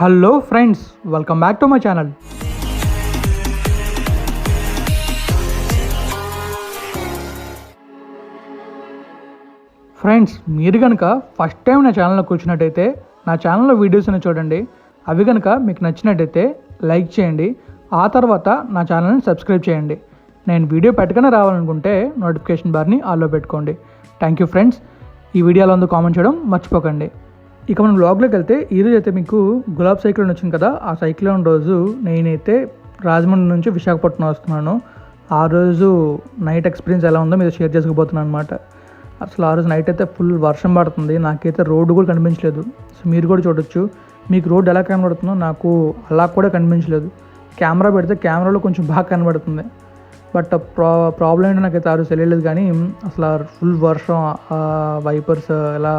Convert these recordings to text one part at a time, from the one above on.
Hello friends welcome back to my channel friends మీరు కనుక first time నా ఛానల్లోకి వచ్చినట్టయితే నా ఛానల్లో వీడియోస్ని చూడండి. అవి కనుక మీకు నచ్చినట్టయితే లైక్ చేయండి. ఆ తర్వాత నా ఛానల్ని సబ్స్క్రైబ్ చేయండి. నేను వీడియో పెట్టగానే రావాలనుకుంటే నోటిఫికేషన్ బార్ని ఆల్లో పెట్టుకోండి. థ్యాంక్ యూ ఫ్రెండ్స్ ఈ వీడియోలో అందు కామెంట్ చేయడం మర్చిపోకండి. ఇక మనం బ్లాగ్లోకి వెళ్తే ఈరోజు అయితే మీకు గులాబ్ సైక్లోన్ వచ్చింది కదా. ఆ సైక్లోన్ రోజు నేనైతే రాజమండ్రి నుంచి విశాఖపట్నం వస్తున్నాను. ఆ రోజు నైట్ ఎక్స్పీరియన్స్ ఎలా ఉందో మీరు షేర్ చేసుకోబోతున్నాను అనమాట అసలు ఆ రోజు నైట్ అయితే ఫుల్ వర్షం పడుతుంది. నాకైతే రోడ్డు కూడా కనిపించలేదు. సో మీరు కూడా చూడొచ్చు. మీకు రోడ్డు ఎలా కనబడుతుందో నాకు అలా కూడా కనిపించలేదు. కెమెరా పెడితే కెమెరాలో కొంచెం బాగా కనబడుతుంది. బట్ ప్రా ప్రాబ్లం ఏంటో నాకైతే ఆ రోజు తెలియలేదు కానీ అసలు ఫుల్ వర్షం వైపర్స్ ఎలా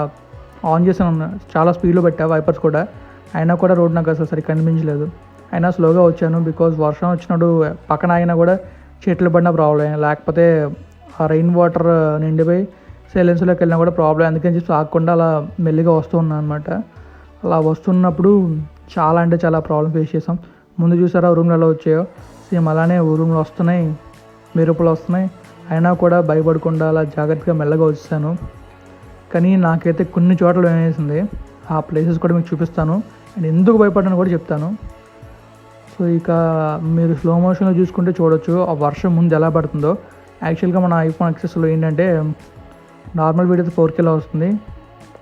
ఆన్ చేశాను చాలా స్పీడ్లో పెట్టా వైపర్స్ కూడా. అయినా కూడా రోడ్ నాకు అసలు సరిగ్గా కనిపించలేదు. అయినా స్లోగా వచ్చాను బికాజ్ వర్షం వచ్చినప్పుడు పక్కన అయినా కూడా చెట్లు పడిన ప్రాబ్లం లేకపోతే ఆ రెయిన్ వాటర్ నిండిపోయి సైలెన్స్లోకి వెళ్ళినా కూడా ప్రాబ్లం అందుకని చెప్పి ఆగకుండా అలా మెల్లిగా వస్తూ ఉన్నాను అనమాట అలా వస్తున్నప్పుడు చాలా అంటే చాలా ప్రాబ్లం ఫేస్ చేసాం ముందు చూసారా రూమ్లో ఎలా వచ్చాయో? సేమ్ అలానే రూమ్లో వస్తున్నాయి మెరుపులు వస్తున్నాయి. అయినా కూడా భయపడకుండా అలా జాగ్రత్తగా మెల్లగా వచ్చాను కానీ నాకైతే కొన్ని చోట్ల వేసింది ఆ ప్లేసెస్ కూడా మీకు చూపిస్తాను. అండ్ ఎందుకు భయపడ్డాను కూడా చెప్తాను. సో ఇక మీరు స్లో మోషన్లో చూసుకుంటే చూడొచ్చు ఆ వర్షం ముందు ఎలా పడుతుందో. యాక్చువల్గా మన ఐఫోన్ ఎక్సెస్లో ఏంటంటే నార్మల్ వీడియో ఫోర్ కేలో వస్తుంది.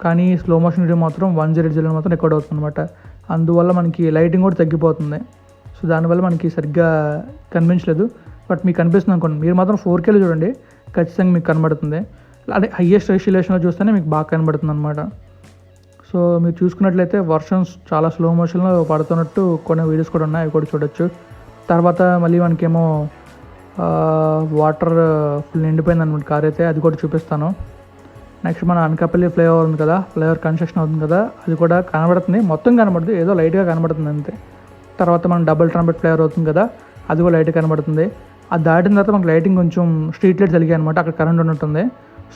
కానీ స్లో మోషన్ వీడియో మాత్రం వన్ జీరో జీరో మాత్రం రికార్డ్ అవుతుంది అనమాట అందువల్ల మనకి లైటింగ్ కూడా తగ్గిపోతుంది. సో దానివల్ల మనకి సరిగ్గా కనిపించలేదు బట్ మీకు కనిపిస్తుంది అనుకోండి మీరు మాత్రం ఫోర్ కేలో చూడండి ఖచ్చితంగా మీకు కనబడుతుంది. అదే హయ్యెస్ట్ రెస్టిలేషన్లో చూస్తేనే మీకు బాగా కనబడుతుంది అనమాట సో మీరు చూసుకున్నట్లయితే వర్షం చాలా స్లో మోషన్లో పడుతున్నట్టు కొన్ని వీడియోస్ కూడా ఉన్నాయి అవి కూడా చూడొచ్చు. తర్వాత మళ్ళీ మనకేమో వాటర్ ఫుల్ నిండిపోయింది అనమాట కార్ అయితే అది కూడా చూపిస్తాను. నెక్స్ట్ మన అనకాపల్లి ఫ్లైఓవర్ ఉంది కదా ఫ్లైఓవర్ కన్స్ట్రక్షన్ అవుతుంది కదా అది కూడా కనబడుతుంది. మొత్తం కనబడుతుంది ఏదో లైట్గా కనబడుతుంది అంతే. తర్వాత మనం డబుల్ ట్రంపెట్ ఫ్లైఓవర్ అవుతుంది కదా అది కూడా లైట్గా కనబడుతుంది. అది దాటిన తర్వాత మనకు లైటింగ్ కొంచెం స్ట్రీట్ లైట్స్ వెలిగాయి అనమాట అక్కడ కరెంట్ ఉన్నట్టుంది.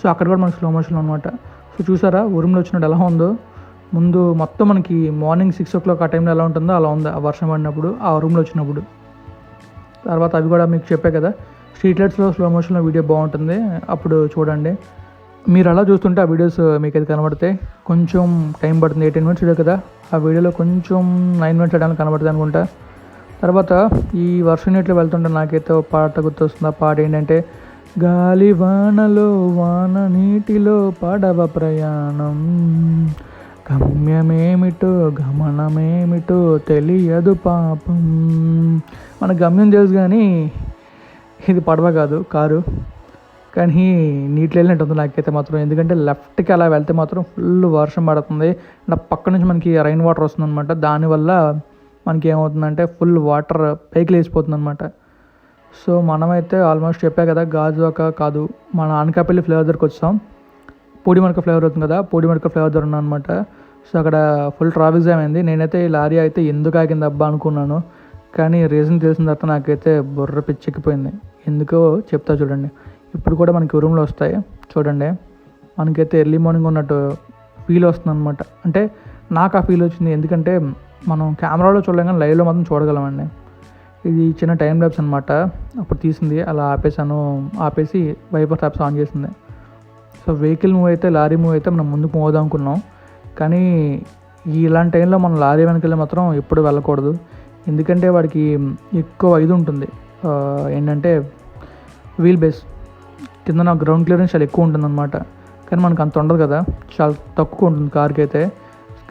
సో అక్కడ కూడా మనకి స్లో మోషన్ అనమాట సో చూసారా ఉరుములు వచ్చినట్టు ఎలా ఉందో. ముందు మొత్తం మనకి మార్నింగ్ సిక్స్ ఓ క్లాక్ ఆ టైంలో ఎలా ఉంటుందో అలా ఉంది. ఆ వర్షం పడినప్పుడు ఆ రూమ్లో వచ్చినప్పుడు. తర్వాత అవి కూడా మీకు చెప్పే కదా స్ట్రీట్ లైట్స్లో స్లో మోషన్లో వీడియో బాగుంటుంది. అప్పుడు చూడండి. మీరు అలా చూస్తుంటే ఆ వీడియోస్ మీకు అది కనబడితే కొంచెం టైం పడుతుంది ఎయిటీన్ మినిట్స్ వీడియో కదా. ఆ వీడియోలో కొంచెం నైన్ మినిట్స్ వేయడానికి కనబడుతుంది అనుకుంటా. తర్వాత ఈ వర్షం నీటిలో వెళ్తుంటే నాకైతే పాట గుర్తొస్తుంది. ఆ పాట ఏంటంటే గాలి వానలో వాన నీటిలో పడవ ప్రయాణం. గమ్యమేమిటో గమనమేమిటో తెలియదు పాపం. మన గమ్యం తెలుసు కానీ ఇది పడవ కాదు కారు. కానీ నీటిలో వెళ్ళినట్టు ఉంది నాకైతే మాత్రం. ఎందుకంటే లెఫ్ట్కి అలా వెళ్తే మాత్రం ఫుల్ వర్షం పడుతుంది. నా పక్క నుంచి మనకి రైన్ వాటర్ వస్తుందన్నమాట. దానివల్ల మనకి ఏమవుతుందంటే ఫుల్ వాటర్ పైకి లేచిపోతుంది అనమాట సో మనమైతే ఆల్మోస్ట్ చెప్పా కదా గాజువాక కాదు మన అనకాపల్లి ఫ్లేవర్ దగ్గరకు వచ్చాం. పూడిమడక ఫ్లేవర్ అవుతుంది కదా పూడిమడక ఫ్లేవర్ దగ్గర ఉన్నాను అనమాట సో అక్కడ ఫుల్ ట్రాఫిక్ జామ్ అయింది. నేనైతే ఈ లారీ అయితే ఎందుకు ఆగింది అబ్బా అనుకున్నాను. కానీ రీజన్ తెలిసిన తర్వాత నాకైతే బుర్ర పిచ్చెక్కిపోయింది. ఎందుకో చెప్తా చూడండి. ఇప్పుడు కూడా మనకి రూమ్లో వస్తాయి. చూడండి. మనకైతే ఎర్లీ మార్నింగ్ ఉన్నట్టు ఫీల్ వస్తుంది అనమాట అంటే నాకు ఆ ఫీల్ వచ్చింది. ఎందుకంటే మనం కెమెరాలో చూడలేం కానీ లైవ్లో మాత్రం చూడగలమండి. ఇది చిన్న టైం ల్యాబ్స్ అనమాట అప్పుడు తీసింది అలా ఆపేసాను ఆపేసి వైపర్ ట్యాప్స్ ఆన్ చేసింది. సో వెహికల్ మూవ్ అయితే లారీ మూవ్ అయితే మనం ముందుకు మూవ్ అనుకున్నాం. కానీ ఈ ఇలాంటి టైంలో మనం లారీ వెనకెళ్ళి మాత్రం ఎప్పుడు వెళ్ళకూడదు. ఎందుకంటే వాడికి ఎక్కువ ఇది ఉంటుంది. ఏంటంటే వీల్ బేస్ కింద నా గ్రౌండ్ క్లియరెన్స్ చాలా ఎక్కువ ఉంటుంది అనమాట కానీ మనకు అంత ఉండదు కదా. చాలా తక్కువ ఉంటుంది కార్కి అయితే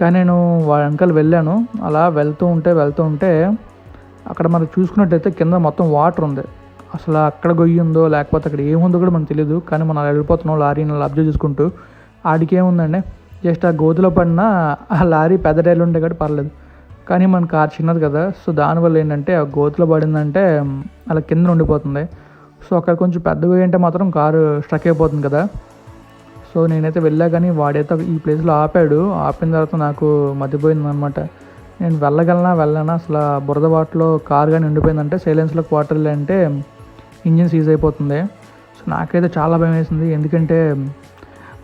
కానీ నేను వాడి వెనకాల వెళ్ళాను. అలా వెళ్తూ ఉంటే వెళ్తూ ఉంటే అక్కడ మనం చూసుకున్నట్టయితే కింద మొత్తం వాటర్ ఉంది. అసలు అక్కడ గొయ్యి ఉందో లేకపోతే అక్కడ ఏముందో కూడా మనకు తెలియదు కానీ మనం అలా వెళ్ళిపోతున్నాం లారీని అబ్జర్వ్ చేసుకుంటూ. ఆడికి ఏముందండి? జస్ట్ ఆ గోతులో పడిన ఆ లారీ పెద్ద టైర్లు ఉంటే కాబట్టి పర్లేదు. కానీ మన కార్ చిన్నది కదా సో దానివల్ల ఏంటంటే ఆ గోతులో పడిందంటే అలా కింద ఉండిపోతుంది. సో అక్కడ కొంచెం పెద్దగా అంటే మాత్రం కారు స్ట్రక్ అయిపోతుంది కదా. సో నేనైతే వెళ్ళా కానీ వాడైతే ఈ ప్లేస్లో ఆపాడు. ఆపిన తర్వాత నాకు మర్చిపోయింది అనమాట నేను వెళ్ళగలనా వెళ్ళనా? అసలు బురద బాటలో కార్ కానీ ఉండిపోయిందంటే సైలెన్స్లో వాటర్ అంటే ఇంజిన్ సీజ్ అయిపోతుంది. సో నాకైతే చాలా భయం వేసింది. ఎందుకంటే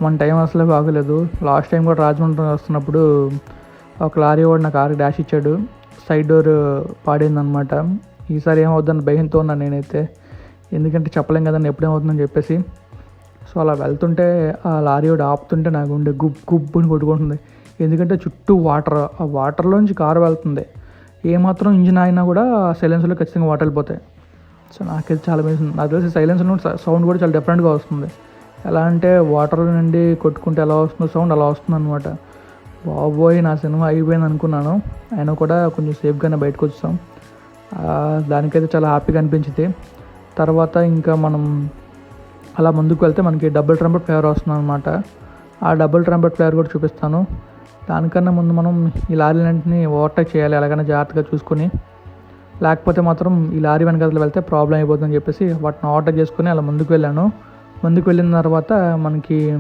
మన టైం అసలు బాగలేదు. లాస్ట్ టైం కూడా రాజమండ్రి వస్తున్నప్పుడు ఒక లారీ వాడు నా కారు డాష్ ఇచ్చాడు. సైడ్ డోర్ పాడిందనమాట. ఈసారి ఏమవుతుందని భయంతో ఉన్నాను నేనైతే. ఎందుకంటే చెప్పలేం కదండి ఎప్పుడేమవుతుందని చెప్పేసి. సో అలా వెళ్తుంటే ఆ లారీ వాడు ఆపుతుంటే నాకు ఉండే గుబ్ గుబ్బుని కొట్టుకుంటుంది. ఎందుకంటే చుట్టూ వాటర్ ఆ వాటర్లోంచి కారు వెళ్తుంది. ఏమాత్రం ఇంజిన్ అయినా కూడా సైలెన్స్లో ఖచ్చితంగా వాటర్ వెళ్ళిపోతాయి. సో నాకైతే చాలా మంచి నాకు తెలిసి సైలెన్స్లో సౌండ్ కూడా చాలా డిఫరెంట్గా వస్తుంది. ఎలా అంటే వాటర్ నుండి కొట్టుకుంటే ఎలా వస్తుందో సౌండ్ అలా వస్తుంది అనమాట బాబోయ్ నా సినిమా అయిపోయింది అనుకున్నాను. అయినా కూడా కొంచెం సేఫ్గానే బయటకు వచ్చాం. దానికైతే చాలా హ్యాపీగా అనిపించింది. తర్వాత ఇంకా మనం అలా ముందుకు వెళ్తే మనకి డబుల్ ట్రంపెట్ ఫ్లేవర్ వస్తుంది అనమాట ఆ డబుల్ ట్రంపెట్ ఫ్లేవర్ కూడా చూపిస్తాను. దానికన్నా ముందు మనం ఈ లారీలన్నింటినీ ఓవర్టేక్ చేయాలి ఎలాగైనా జాగ్రత్తగా చూసుకొని. లేకపోతే మాత్రం ఈ లారీ వెనకాల వెళ్తే ప్రాబ్లం అయిపోతుందని చెప్పేసి వాటిని ఓవర్టేక్ చేసుకుని అలా ముందుకు వెళ్ళాను. ముందుకు వెళ్ళిన తర్వాత మనకి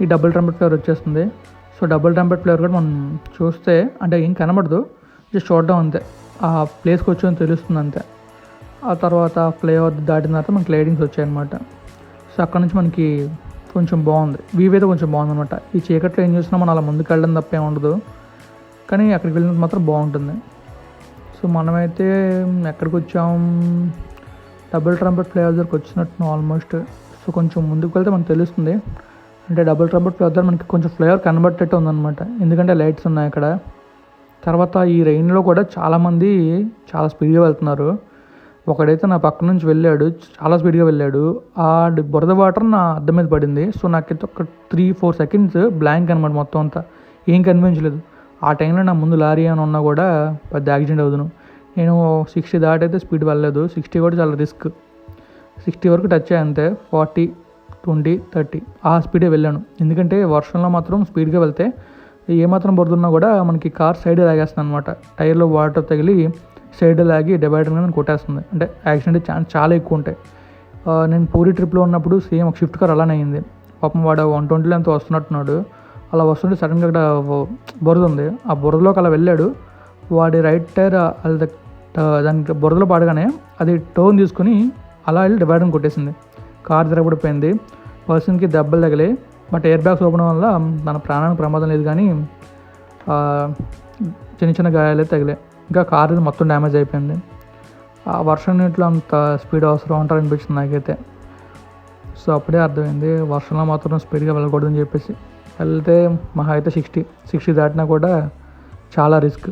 ఈ డబుల్ ట్రంపెట్ ఫ్లేవర్ వచ్చేస్తుంది. సో డబుల్ ట్రంపెట్ ఫ్లేవర్ కూడా మనం చూస్తే అంటే ఏం కనబడదు జస్ట్ చూడడం అంతే. ఆ ప్లేస్కి వచ్చి తెలుస్తుంది అంతే. ఆ తర్వాత ఫ్లేవర్ దాటిన తర్వాత మనకి లైటింగ్స్ వచ్చాయన్నమాట. సో అక్కడ నుంచి మనకి కొంచెం బాగుంది. వీవ్ అయితే కొంచెం బాగుంది అనమాట ఈ చీకట్లో ఏం చూసినా మనం అలా ముందుకు వెళ్ళడం ఉండదు. కానీ అక్కడికి వెళ్ళినది మాత్రం బాగుంటుంది. సో మనమైతే ఎక్కడికి వచ్చాం? డబుల్ ట్రంపెట్ ఫ్లేవర్ దగ్గరకు వచ్చినట్టు ఆల్మోస్ట్ సో కొంచెం ముందుకు వెళ్తే మనకు తెలుస్తుంది. అంటే డబుల్ ట్రంపెట్ ఫ్లేవర్ దగ్గర మనకి కొంచెం ఫ్లేవర్ కనబట్టేట్టు ఉందన్నమాట. ఎందుకంటే లైట్స్ ఉన్నాయి అక్కడ. తర్వాత ఈ రెయిన్లో కూడా చాలామంది చాలా స్పీడ్గా వెళ్తున్నారు. ఒకడైతే నా పక్క నుంచి వెళ్ళాడు చాలా స్పీడ్గా వెళ్ళాడు. ఆ బురద వాటర్ నా అద్దం మీద పడింది. సో నాకైతే ఒక త్రీ ఫోర్ సెకండ్స్ బ్లాంక్ అనమాట మొత్తం అంతా. ఏం కనిపించలేదు. ఆ టైంలో నా ముందు లారీ అని ఉన్నా కూడా పెద్ద యాక్సిడెంట్ అవుదును. నేను సిక్స్టీ దాటైతే స్పీడ్ వెళ్ళలేదు. సిక్స్టీ కూడా చాలా రిస్క్. సిక్స్టీ వరకు టచ్ అంతే. Forty twenty thirty. ఆ స్పీడే వెళ్ళాను. ఎందుకంటే వర్షంలో మాత్రం స్పీడ్గా వెళ్తే ఏమాత్రం బురదున్నా కూడా మనకి కార్ సైడ్ లాగేస్తుంది అనమాట టైర్లో వాటర్ తగిలి సైడ్ లాగి డివైడర్ మీద కొట్టేస్తుంది. అంటే యాక్సిడెంట్ ఛాన్స్ చాలా ఎక్కువ ఉంటాయి. నేను పూరి ట్రిప్లో ఉన్నప్పుడు సేమ్ ఒక షిఫ్ట్ కార్ అలానే అయింది. పాపం వాడు వన్ ట్వంటీలో ఎంతో వస్తున్నట్టున్నాడు. అలా వస్తుంటే సడన్గా అక్కడ బురద ఉంది. ఆ బురదలోకి అలా వెళ్ళాడు. వాడి రైట్ టైర్ అది దానికి బురదలో పాడగానే అది టోన్ తీసుకుని అలా వెళ్ళి డివైడర్ కొట్టేసింది. కార్ తిరగబడిపోయింది. పర్సన్కి దెబ్బలు తగిలే బట్ ఎయిర్ బ్యాగ్స్ ఓపెన్ వల్ల తన ప్రాణానికి ప్రమాదం లేదు కానీ చిన్న చిన్న గాయాలు తగిలే ఇంకా కార్ ఇది మొత్తం డ్యామేజ్ అయిపోయింది. ఆ వర్షం నీటిలో అంత స్పీడ్ అవసరం ఉంటారు అనిపించింది నాకైతే. సో అప్పుడే అర్థమైంది వర్షంలో మాత్రం స్పీడ్గా వెళ్ళకూడదని చెప్పేసి. వెళ్తే మహా అయితే సిక్స్టీ సిక్స్టీ దాటినా కూడా చాలా రిస్క్.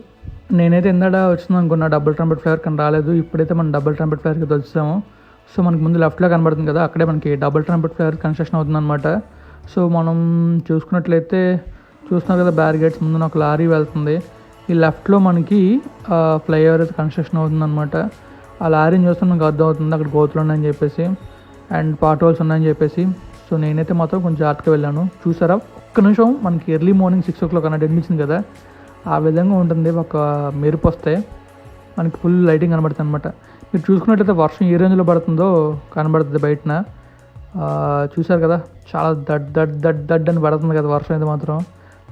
నేనైతే ఇందాడ వచ్చింది అనుకున్నా డబుల్ ట్రంపెట్ ఫ్లేవర్ కానీ రాలేదు. ఇప్పుడైతే మనం డబుల్ ట్రంపెట్ ఫ్లేవర్కి వచ్చాము సో మనకు ముందు లెఫ్ట్లో కనబడుతుంది కదా అక్కడే మనకి డబుల్ ట్రంపెట్ ఫ్లేవర్ కన్స్ట్రక్షన్ అవుతుందన్నమాట. సో మనం చూసుకున్నట్లయితే చూస్తున్నాం కదా బ్యారిగేట్స్ ముందు ఒక లారీ వెళ్తుంది. ఈ లెఫ్ట్లో మనకి ఫ్లైఓవర్ అయితే కన్స్ట్రక్షన్ అవుతుందన్నమాట. ఆ లారీని చూస్తే మనకు అర్థం అవుతుంది అక్కడ గోతులు ఉన్నాయని చెప్పేసి అండ్ పార్ట్ హోల్స్ ఉన్నాయని చెప్పేసి. సో నేనైతే మాత్రం కొంచెం జాగ్రత్తగా వెళ్ళాను. చూసారా? ఒక్క నిమిషం మనకి early morning six o'clock అన్నట్టు అనిపించింది కదా? ఆ విధంగా ఉంటుంది. ఒక మెరుపు వస్తే మనకి ఫుల్ లైటింగ్ కనబడుతుంది అనమాట మీరు చూసుకున్నట్లయితే వర్షం ఏ రేంజ్లో పడుతుందో కనబడుతుంది బయటన. చూసారు చూశారు కదా? చాలా దడ్ దడ్ దడ్ దడ్ అని పడుతుంది కదా వర్షం అయితే మాత్రం.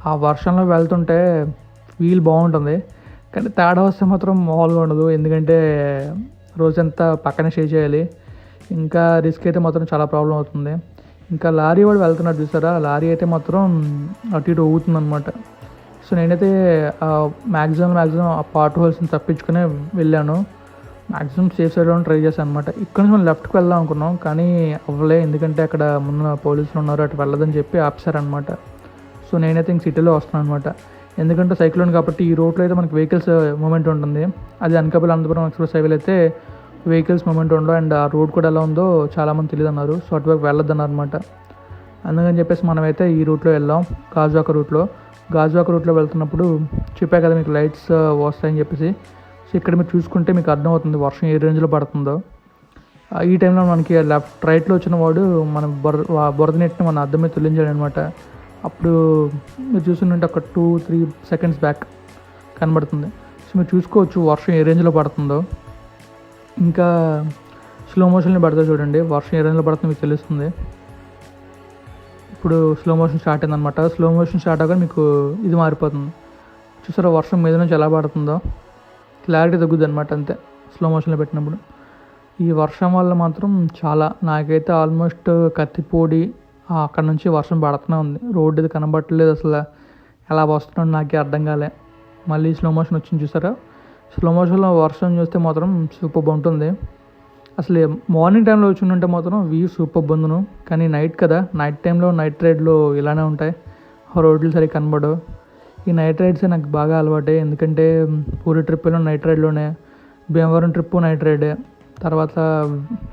ఆ వర్షంలో వెళ్తుంటే వీల్ బాగుంటుంది. కానీ థర్డ్ వస్తే మాత్రం మామూలుగా ఉండదు. ఎందుకంటే రోజంతా పక్కనే స్టే చేయాలి. ఇంకా రిస్క్ అయితే మాత్రం చాలా ప్రాబ్లం అవుతుంది. ఇంకా లారీ వాడు వెళ్తున్నాడు చూసారా? లారీ అయితే మాత్రం అటు ఇటు ఊగుతుంది అనమాట సో నేనైతే మ్యాక్సిమం మ్యాక్సిమం ఆ పార్ట్ హోల్స్ని తప్పించుకునే వెళ్ళాను. మ్యాక్సిమం సేఫ్ సైడ్ ట్రై చేశాను అనమాట ఇక్కడ నుంచి మనం లెఫ్ట్కి వెళ్దాం అనుకున్నాం. కానీ అవ్వలే. ఎందుకంటే అక్కడ ముందు పోలీసులు ఉన్నారు. అటు వెళ్ళదని చెప్పి ఆపేశారనమాట సో నేనైతే ఇంక సిటీలో వస్తున్నాను అనమాట ఎందుకంటే సైక్లోన్ కాబట్టి ఈ రోడ్లో అయితే మనకి వెహికల్స్ మూమెంట్ uh, ఉంటుంది. అది అనకాపల్లి అనంతపురం ఎక్స్ప్రెస్ హైవేలో అయితే వెహికల్స్ మూమెంట్ ఉండవు. అండ్ ఆ రోడ్ కూడా ఎలా ఉందో చాలామంది తెలియదు అన్నారు సో అటువైపు వెళ్ళొద్దన్నారు అనమాట అందుకని చెప్పేసి మనమైతే ఈ రూట్లో వెళ్ళాం. గాజువాక రూట్లో గాజువాక రూట్లో వెళ్తున్నప్పుడు చెప్పా కదా మీకు లైట్స్ uh, వస్తాయని చెప్పేసి. సో ఇక్కడ మీరు చూసుకుంటే మీకు అర్థమవుతుంది వర్షం ఏ రేంజ్లో పడుతుందో. ఈ టైంలో మనకి లెఫ్ట్ రైట్లో వచ్చిన వాడు మన బొర బురద నెట్టిన మన అద్దం మీద తొలించాడు అనమాట అప్పుడు మీరు చూస్తుంటే ఒక టూ త్రీ సెకండ్స్ బ్యాక్ కనబడుతుంది. సో మీరు చూసుకోవచ్చు వర్షం ఏ రేంజ్లో పడుతుందో. ఇంకా స్లో మోషన్లో పడుతుంది చూడండి. వర్షం ఏ రేంజ్లో పడుతుందో మీకు తెలుస్తుంది. ఇప్పుడు స్లో మోషన్ స్టార్ట్ అయిందనమాట స్లో మోషన్ స్టార్ట్ అవ్వగా మీకు ఇది మారిపోతుంది. చూసారా వర్షం మీద నుంచి ఎలా పడుతుందో? క్లారిటీ తగ్గుద్ది అనమాట అంతే స్లో మోషన్లో పెట్టినప్పుడు. ఈ వర్షం వల్ల మాత్రం చాలా నాకైతే ఆల్మోస్ట్ కత్తిపూడి అక్కడ నుంచి వర్షం పడుతూనే ఉంది. రోడ్డు ఇది కనబట్టలేదు అసలు. ఎలా వస్తున్నాడు నాకే అర్థం కాలే. మళ్ళీ స్లో మోషన్ వచ్చింది చూసారా? స్లో మోషన్లో వర్షం చూస్తే మాత్రం సూపర్ ఉంటుంది. అసలు మార్నింగ్ టైంలో వచ్చి ఉంటే మాత్రం వ్యూ సూపర్ బందును కానీ నైట్ కదా. నైట్ టైంలో నైట్ రైడ్లు ఇలానే ఉంటాయి. రోడ్లు సరిగ్గా కనబడవు. ఈ నైట్ రైడ్సే నాకు బాగా అలవాటే. ఎందుకంటే పూరి ట్రిప్లో నైట్ రైడ్లోనే భీమవరం ట్రిప్ నైట్ రైడే తర్వాత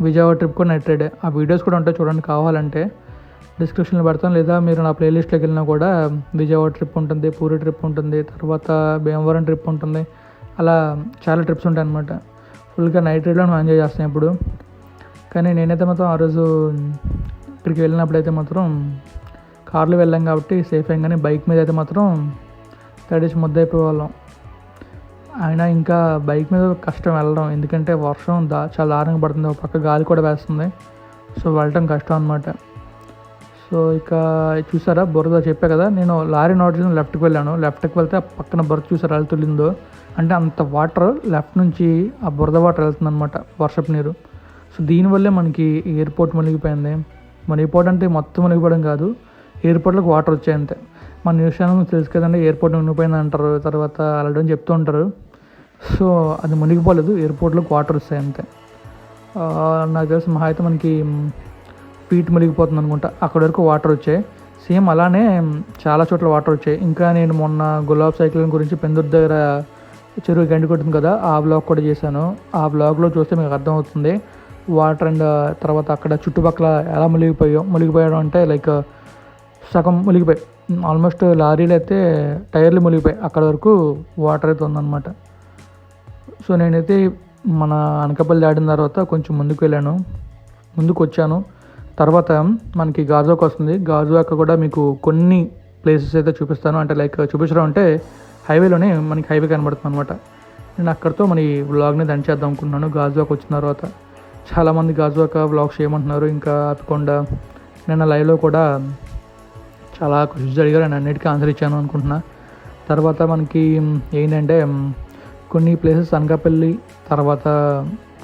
విజయవాడ ట్రిప్ కూడా నైట్ రైడే ఆ వీడియోస్ కూడా ఉంటాయి చూడండి కావాలంటే. డిస్క్రిప్షన్లో పెడతాను లేదా మీరు నా ప్లేలిస్ట్లోకి వెళ్ళినా కూడా విజయవాడ ట్రిప్ ఉంటుంది పూరి ట్రిప్ ఉంటుంది తర్వాత భీమవరం ట్రిప్ ఉంటుంది. అలా చాలా ట్రిప్స్ ఉంటాయి అనమాట ఫుల్గా నైట్ రైడ్లో మనం ఎంజాయ్ చేస్తాం ఇప్పుడు కానీ నేనైతే మాత్రం ఆ రోజు ఇక్కడికి వెళ్ళినప్పుడు అయితే మాత్రం కార్లో వెళ్ళాం కాబట్టి సేఫ్ అయ్యాం. కానీ బైక్ మీద అయితే మాత్రం తడిచి ముద్దయిపోయే వాళ్ళం అయినా ఇంకా బైక్ మీద కష్టం వెళ్ళడం. ఎందుకంటే వర్షం దా చాలా దారుణంగా పడుతుంది. ఒక పక్క గాలి కూడా వేస్తుంది. సో వెళ్ళటం కష్టం అనమాట సో ఇక చూసారా బురద చెప్పా కదా నేను లారీ నోట్ లెఫ్ట్కి వెళ్ళాను. లెఫ్ట్కి వెళ్తే ఆ పక్కన బురద చూసారా వెళ్తుందో? అంటే అంత వాటర్ లెఫ్ట్ నుంచి ఆ బురద వాటర్ వెళ్తుందనమాట వర్షపు నీరు. సో దీనివల్లే మనకి ఎయిర్పోర్ట్ మునిగిపోయింది. మన ఎయిర్పోర్ట్ అంటే మొత్తం మునిగిపోవడం కాదు ఎయిర్పోర్ట్లోకి వాటర్ వచ్చాయి అంతే మన న్యూస్ ఛానల్ తెలుసు కదండి ఎయిర్పోర్ట్ మునిగిపోయింది అంటారు తర్వాత అలడం చెప్తూ ఉంటారు. సో అది మునిగిపోలేదు ఎయిర్పోర్ట్లోకి వాటర్ వస్తాయి అంతే నాకు తెలిసి మహా అయితే మనకి ఫీట్ మునిగిపోతుంది అనుకుంటా. అక్కడ వరకు వాటర్ వచ్చాయి. సేమ్ అలానే చాలా చోట్ల వాటర్ వచ్చాయి. ఇంకా నేను మొన్న గులాబ్ సైకిల్ గురించి పెందుర్ దగ్గర చెరువు గండి కొట్టింది కదా ఆ బ్లాగ్ కూడా చేశాను. ఆ బ్లాగ్లో చూస్తే మీకు అర్థమవుతుంది వాటర్ అండ్ తర్వాత అక్కడ చుట్టుపక్కల ఎలా మునిగిపోయాయో మునిగిపోయడం అంటే లైక్ సగం మునిగిపోయి ఆల్మోస్ట్ లారీలు అయితే టైర్లు మునిగిపోయి అక్కడ వరకు వాటర్ అయితే ఉందన్నమాట. సో నేనైతే మన అనకాపల్లి దాటిన తర్వాత కొంచెం ముందుకు వెళ్ళాను. ముందుకు వచ్చాను. తర్వాత మనకి గాజువాక్ వస్తుంది. గాజువాక్ కూడా మీకు కొన్ని ప్లేసెస్ అయితే చూపిస్తాను. అంటే లైక్ చూపించడం అంటే హైవేలోనే మనకి హైవే కనబడుతుంది అనమాట నేను అక్కడితో మన ఈ వ్లాగ్ని దండ్ చేద్దాం అనుకున్నాను గాజువాక్ వచ్చిన తర్వాత చాలామంది గాజువాక వ్లాగ్స్ చేయమంటున్నారు. ఇంకా ఆపకుండా నిన్న లైవ్లో కూడా చాలా క్వశ్చన్స్ అడిగారు నేను అన్నిటికీ ఆన్సర్ ఇచ్చాను అనుకుంటున్నా. తర్వాత మనకి ఏంటంటే కొన్ని ప్లేసెస్ అనకాపల్లి తర్వాత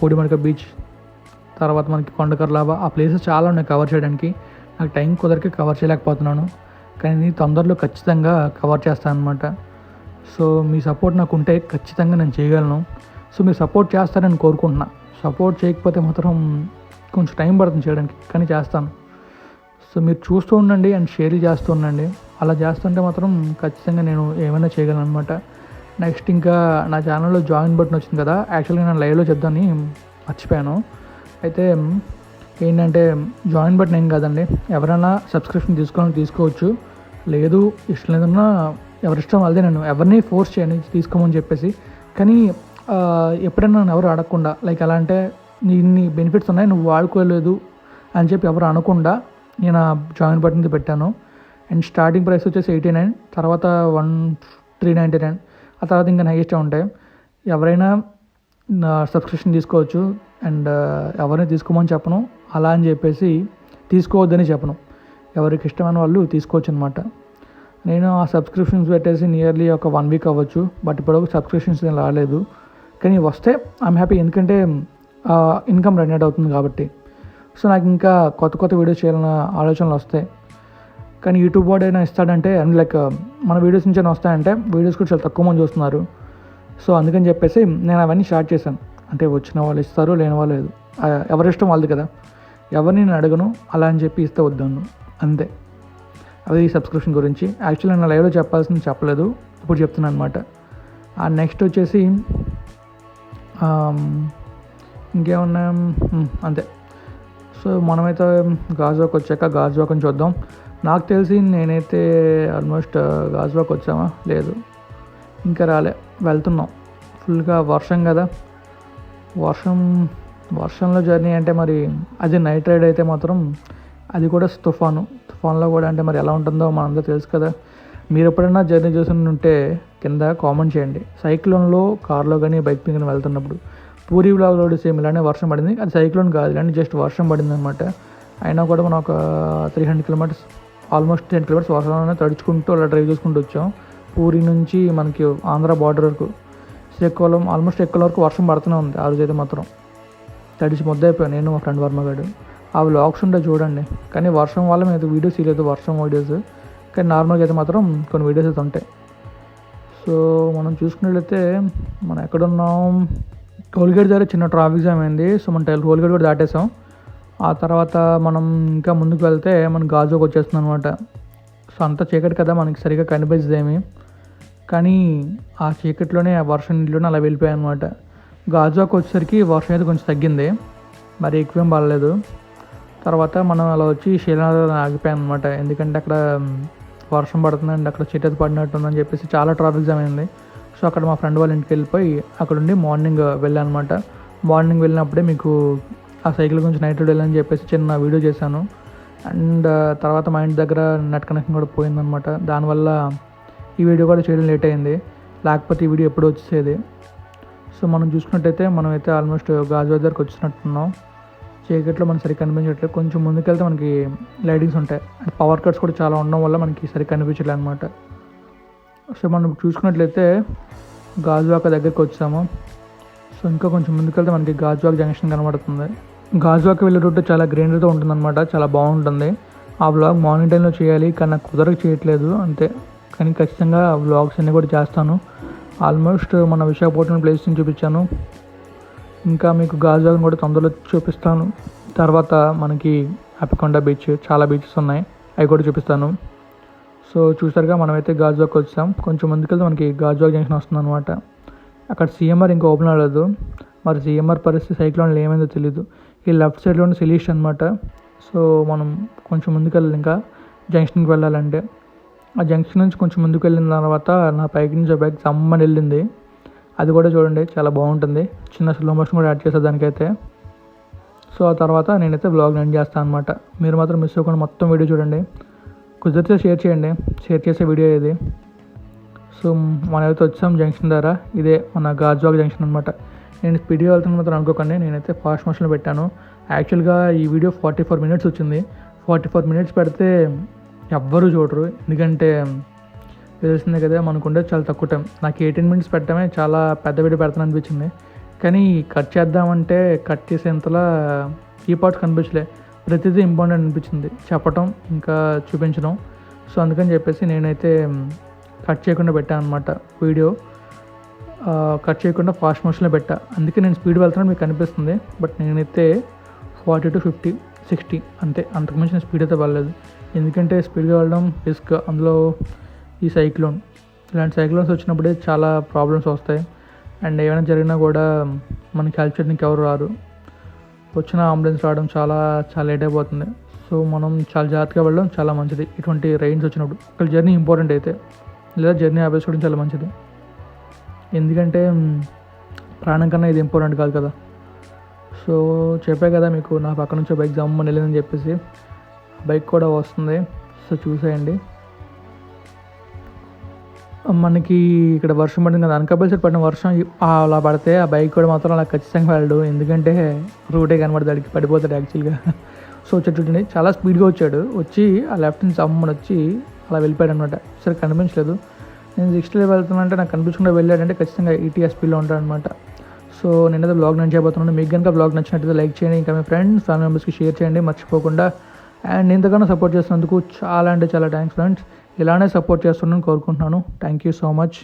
పూడిమడక బీచ్ తర్వాత మనకి కొండకర్లాబా ఆ ప్లేసెస్ చాలా ఉన్నాయి కవర్ చేయడానికి. నాకు టైం కుదరికి కవర్ చేయలేకపోతున్నాను. కానీ తొందరలో ఖచ్చితంగా కవర్ చేస్తాను అనమాట సో మీ సపోర్ట్ నాకు ఉంటే ఖచ్చితంగా నేను చేయగలను. సో మీరు సపోర్ట్ చేస్తారని కోరుకుంటున్నా. సపోర్ట్ చేయకపోతే మాత్రం కొంచెం టైం పడుతుంది చేయడానికి కానీ చేస్తాను. సో మీరు చూస్తూ ఉండండి అండ్ షేర్ చేస్తూ ఉండండి. అలా చేస్తుంటే మాత్రం ఖచ్చితంగా నేను ఏమైనా చేయగలను అనమాట నెక్స్ట్ ఇంకా నా ఛానల్లో జాయిన్ బటన్ వచ్చింది కదా. యాక్చువల్గా నేను లైవ్లో చెప్దామని మర్చిపోయాను. అయితే ఏంటంటే జాయిన్ బటన్ ఏం కాదండి. ఎవరైనా సబ్స్క్రిప్షన్ తీసుకోవాలని తీసుకోవచ్చు. లేదు ఇష్టం లేదన్నా ఎవరిష్టం వాళ్ళదే. నేను ఎవరిని ఫోర్స్ చేయను తీసుకోమని చెప్పేసి. కానీ ఎప్పుడైనా నన్ను ఎవరు అడగకుండా లైక్ ఎలా అంటే నీ ఇన్ని బెనిఫిట్స్ ఉన్నాయి నువ్వు వాడుకోలేదు అని చెప్పి ఎవరు అనకుండా నేను ఆ జాయిన్ బటన్ది పెట్టాను. అండ్ స్టార్టింగ్ ప్రైస్ వచ్చేసి ఎయిటీ నైన్ తర్వాత వన్ త్రీ నైంటీ నైన్ ఆ తర్వాత ఇంకా హైయెస్ట్ ఉంటాయి. ఎవరైనా సబ్స్క్రిప్షన్ తీసుకోవచ్చు. అండ్ ఎవరిని తీసుకోమని చెప్పను. అలా అని చెప్పేసి తీసుకోవద్దని చెప్పను. ఎవరికి ఇష్టమైన వాళ్ళు తీసుకోవచ్చు అనమాట నేను ఆ సబ్స్క్రిప్షన్స్ పెట్టేసి నియర్లీ ఒక వన్ వీక్ అవ్వచ్చు. బట్ ఇప్పుడు సబ్స్క్రిప్షన్స్ నేను రాలేదు. కానీ వస్తే ఐమ్ హ్యాపీ ఎందుకంటే ఇన్కమ్ జనరేట్ అవుతుంది కాబట్టి. సో నాకు ఇంకా కొత్త కొత్త వీడియోస్ చేయాలన్న ఆలోచనలు వస్తాయి. కానీ యూట్యూబ్ వాడు అయినా ఇస్తాడంటే అండ్ లైక్ మన వీడియోస్ నుంచి వస్తాయంటే వీడియోస్ కూడా చాలా తక్కువ మంది చూస్తున్నారు. సో అందుకని చెప్పేసి నేను అవన్నీ స్టార్ట్ చేశాను. అంటే వచ్చిన వాళ్ళు ఇస్తారు లేని వాళ్ళు లేదు. ఎవరిష్టం ఎవరి ఇష్టం వాళ్ళది కదా. ఎవరిని నేను అడగను అలా అని చెప్పి ఇస్తే వద్దాను అంతే. అది ఈ సబ్స్క్రిప్షన్ గురించి. యాక్చువల్లీ నేను లైవ్లో చెప్పాల్సింది చెప్పలేదు. ఇప్పుడు చెప్తున్నాను అనమాట ఆ నెక్స్ట్ వచ్చేసి ఇంకేమన్నా అంతే. సో మనమైతే గాజువాక్ వచ్చాక గాజువాకని చూద్దాం. నాకు తెలిసి నేనైతే ఆల్మోస్ట్ గాజువాక్ వచ్చామా? లేదు. ఇంకా రాలే. వెళ్తున్నాం. ఫుల్గా వర్షం కదా. వర్షం వర్షంలో జర్నీ అంటే మరి అది నైట్ రైడ్ అయితే మాత్రం అది కూడా తుఫాను. తుఫాన్లో కూడా అంటే మరి ఎలా ఉంటుందో మనందరూ తెలుసు కదా. మీరు ఎప్పుడైనా జర్నీ చేసి ఉంటే కింద కామెంట్ చేయండి. సైక్లోన్లో కార్లో కానీ బైక్ మీద కానీ వెళ్తున్నప్పుడు. పూరి వ్లాగ్లో సేమ్ ఇలానే వర్షం పడింది. అది సైక్లోన్ కాదు ఇలానే జస్ట్ వర్షం పడింది అనమాట అయినా కూడా మనం ఒక three hundred kilometres almost ten kilometres వర్షంలోనే తడుచుకుంటూ అలా డ్రైవ్ చేసుకుంటూ వచ్చాం. పూరి నుంచి మనకి ఆంధ్ర బార్డర్ వరకు. శ్రీకాకుళం ఆల్మోస్ట్ ఎక్కువ వరకు వర్షం పడుతూనే ఉంది. ఆ రోజైతే మాత్రం తడిచి ముద్దయిపోయాను. నేను మా ఫ్రెండ్ వర్మగాడు ఆ వ్లాగ్స్ ఉంటే చూడండి. కానీ వర్షం వల్ల మేము వీడియోస్ తీయలేదు వర్షం వీడియోస్ కానీ నార్మల్గా అయితే మాత్రం కొన్ని వీడియోస్ అయితే ఉంటాయి. సో మనం చూసుకున్నట్లయితే మనం ఎక్కడున్నాం? టోల్గేట్ దగ్గర చిన్న ట్రాఫిక్ జామ్ అయింది. సో మనం టోల్గేట్ కూడా దాటేసాం. ఆ తర్వాత మనం ఇంకా ముందుకు వెళ్తే మనం గాజుకి వచ్చేస్తుంది అనమాట సో అంత చీకటి కదా మనకి సరిగ్గా కనిపించదేమి. కానీ ఆ చీకట్లోనే ఆ వర్షం నీళ్ళలోనే అలా వెళ్ళిపోయాయి అనమాట గాజువాకి వచ్చేసరికి వర్షం అయితే కొంచెం తగ్గింది. మరి ఎక్కువేం బాగలేదు తర్వాత మనం అలా వచ్చి శ్రీనగర్ ఆగిపోయాం అనమాట ఎందుకంటే అక్కడ వర్షం పడుతుందండి. అక్కడ చెట్టు పడినట్టుందని చెప్పేసి చాలా ట్రాఫిక్ జామ్ అయింది. సో అక్కడ మా ఫ్రెండ్ వాళ్ళ ఇంటికి వెళ్ళిపోయి అక్కడ ఉండి మార్నింగ్ వెళ్ళాను అనమాట మార్నింగ్ వెళ్ళినప్పుడే మీకు ఆ సైకిల్ గురించి నైట్ వెళ్ళని చెప్పేసి చిన్న వీడియో చేశాను. అండ్ తర్వాత మా ఇంటి దగ్గర నెట్ కనెక్షన్ కూడా పోయిందనమాట దానివల్ల ఈ వీడియో కూడా చేయడం లేట్ అయింది. లేకపోతే ఈ వీడియో ఎప్పుడు వచ్చేది సో మనం చూసుకున్నట్టయితే మనం అయితే ఆల్మోస్ట్ గాజు దగ్గరకు వచ్చినట్టున్నాం. చీకట్లో మనకి సరిగ్గా కనిపించట్లేదు. కొంచెం ముందుకెళ్తే మనకి లైటింగ్స్ ఉంటాయి. అండ్ పవర్ కట్స్ కూడా చాలా ఉండడం వల్ల మనకి సరిగ్గా కనిపించలేదు అనమాట సో మనం చూసుకున్నట్లయితే గాజువాక దగ్గరికి వచ్చాము. సో ఇంకా కొంచెం ముందుకెళ్తే మనకి గాజువాక జంక్షన్ కనబడుతుంది. గాజువాక వెళ్ళే రూట్ చాలా గ్రీనరీతో ఉంటుందన్నమాట. చాలా బాగుంటుంది. ఆ బ్లాగ్ మార్నింగ్ టైంలో చేయాలి. కానీ నాకు కుదరకు చేయట్లేదు. అంతే. కానీ ఖచ్చితంగా వ్లాగ్స్ అన్నీ కూడా చేస్తాను. ఆల్మోస్ట్ మన విశాఖపట్నం ప్లేస్ని చూపించాను. ఇంకా మీకు గాజువాకని కూడా తొందరలో చూపిస్తాను. తర్వాత మనకి అప్పికొండ బీచ్ చాలా బీచెస్ ఉన్నాయి. అవి కూడా చూపిస్తాను. సో చూసారుగా మనమైతే గాజువాక్ వచ్చాం. కొంచెం ముందుకెళ్తే మనకి గాజువాక్ జంక్షన్ వస్తుంది అనమాట అక్కడ సీఎంఆర్ ఇంకా ఓపెన్ అవ్వలేదు. మరి సీఎంఆర్ పరిస్థితి సైక్లోన్లో ఏమైందో తెలియదు ఈ లెఫ్ట్ సైడ్లో ఉన్న సిలీష్ అనమాట సో మనం కొంచెం ముందుకెళ్ళాలి ఇంకా. జంక్షన్కి వెళ్ళాలంటే. ఆ జంక్షన్ నుంచి కొంచెం ముందుకు వెళ్ళిన తర్వాత నా పైకి నుంచి బ్యాగ్ సమ్మని వెళ్ళింది. అది కూడా చూడండి చాలా బాగుంటుంది. చిన్న స్లో మోషన్ కూడా యాడ్ చేసే దానికైతే. సో ఆ తర్వాత నేనైతే బ్లాగ్ ఎండ్ చేస్తాను అనమాట మీరు మాత్రం మిస్ అవ్వకుండా మొత్తం వీడియో చూడండి. కుదిరితే షేర్ చేయండి. షేర్ చేసే వీడియో ఇది. సో మనమైతే వచ్చాం జంక్షన్ ద్వారా ఇదే మన గాజువాక్ జంక్షన్ అనమాట నేను స్పీడ్గా వెళ్తున్న మాత్రం అనుకోకండి. నేనైతే ఫాస్ట్ మోషన్లో పెట్టాను. యాక్చువల్గా ఈ వీడియో ఫార్టీ ఫోర్ మినిట్స్ వచ్చింది. ఫార్టీ ఫోర్ మినిట్స్ పెడితే ఎవ్వరూ చూడరు. ఎందుకంటే తెలిసిందే కదా మనకుండే చాలా తక్కువ టైం నాకు ఎయిటీన్ మినిట్స్ పెట్టడమే చాలా పెద్ద వీడియో పెడతాను అనిపించింది. కానీ కట్ చేద్దామంటే కట్ చేసేంతలా ఈ పార్ట్స్ కనిపించలే. ప్రతిదీ ఇంపార్టెంట్ అనిపించింది. చెప్పటం ఇంకా చూపించడం. సో అందుకని చెప్పేసి నేనైతే కట్ చేయకుండా పెట్టాను అనమాట వీడియో. కట్ చేయకుండా ఫాస్ట్ మోషన్లో పెట్టా. అందుకే నేను స్పీడ్ వెళ్తున్నాను మీకు కనిపిస్తుంది. బట్ నేనైతే ఫార్టీ టు ఫిఫ్టీ సిక్స్టీ అంతే. అంతకుమించి నేను స్పీడ్ అయితే వెళ్ళలేదు. ఎందుకంటే స్పీడ్గా వెళ్ళడం రిస్క్ అందులో ఈ సైక్లోన్ ఇలాంటి సైక్లోన్స్ వచ్చినప్పుడే చాలా ప్రాబ్లమ్స్ వస్తాయి. అండ్ ఏమైనా జరిగినా కూడా మనకి హెల్ప్ చేయడానికి ఎవరు రారు. వచ్చిన అంబులెన్స్ రావడం చాలా చాలా లేట్ అయిపోతుంది. సో మనం చాలా జాగ్రత్తగా వెళ్ళడం చాలా మంచిది. ఇటువంటి రైన్స్ వచ్చినప్పుడు ఒక జర్నీ ఇంపార్టెంట్ అయితే లేదా జర్నీ ఆపేసుకోవడం చాలా మంచిది. ఎందుకంటే ప్రాణం కన్నా ఇది ఇంపార్టెంట్ కాదు కదా. సో చెప్పే కదా మీకు నా పక్క నుంచి ఒక ఎగ్జామ్ వెళ్ళిందని చెప్పేసి బైక్ కూడా వస్తుంది. సో చూసేయండి. మనకి ఇక్కడ వర్షం పడింది కదా అనకాపల్లి సైడ్ పడిన వర్షం అలా పడితే ఆ బైక్ కూడా మాత్రం అలా ఖచ్చితంగా వెళ్ళడు. ఎందుకంటే రూటే కనబడదు అడిగి పడిపోతాడు యాక్చువల్గా. సో వచ్చేటండి చూడండి చాలా స్పీడ్గా వచ్చాడు. వచ్చి ఆ లెఫ్ట్ నుంచి అమ్మని వచ్చి అలా వెళ్ళిపోయాడు అనమాట. సరే కనిపించలేదు. నేను సిక్స్టీలో వెళ్తున్నానంటే నాకు కనిపించకుండా వెళ్ళాడంటే ఖచ్చితంగా ఈటీఎస్పీలో ఉంటాడు అనమాట. సో నేనైతే బ్లాగ్ నేను చేయబోతున్నాను మీకు కనుక బ్లాగ్ నచ్చినట్టయితే లైక్ చేయండి. ఇంకా మీ ఫ్రెండ్స్ ఫ్యామిలీ మెంబర్స్కి షేర్ చేయండి. మర్చిపోకుండా అండ్ ఇంతకన్నా సపోర్ట్ చేసినందుకు చాలా అంటే చాలా థ్యాంక్స్ ఫ్రెండ్స్. ఇలానే సపోర్ట్ చేస్తున్నాను కోరుకుంటున్నాను. Thank you so much.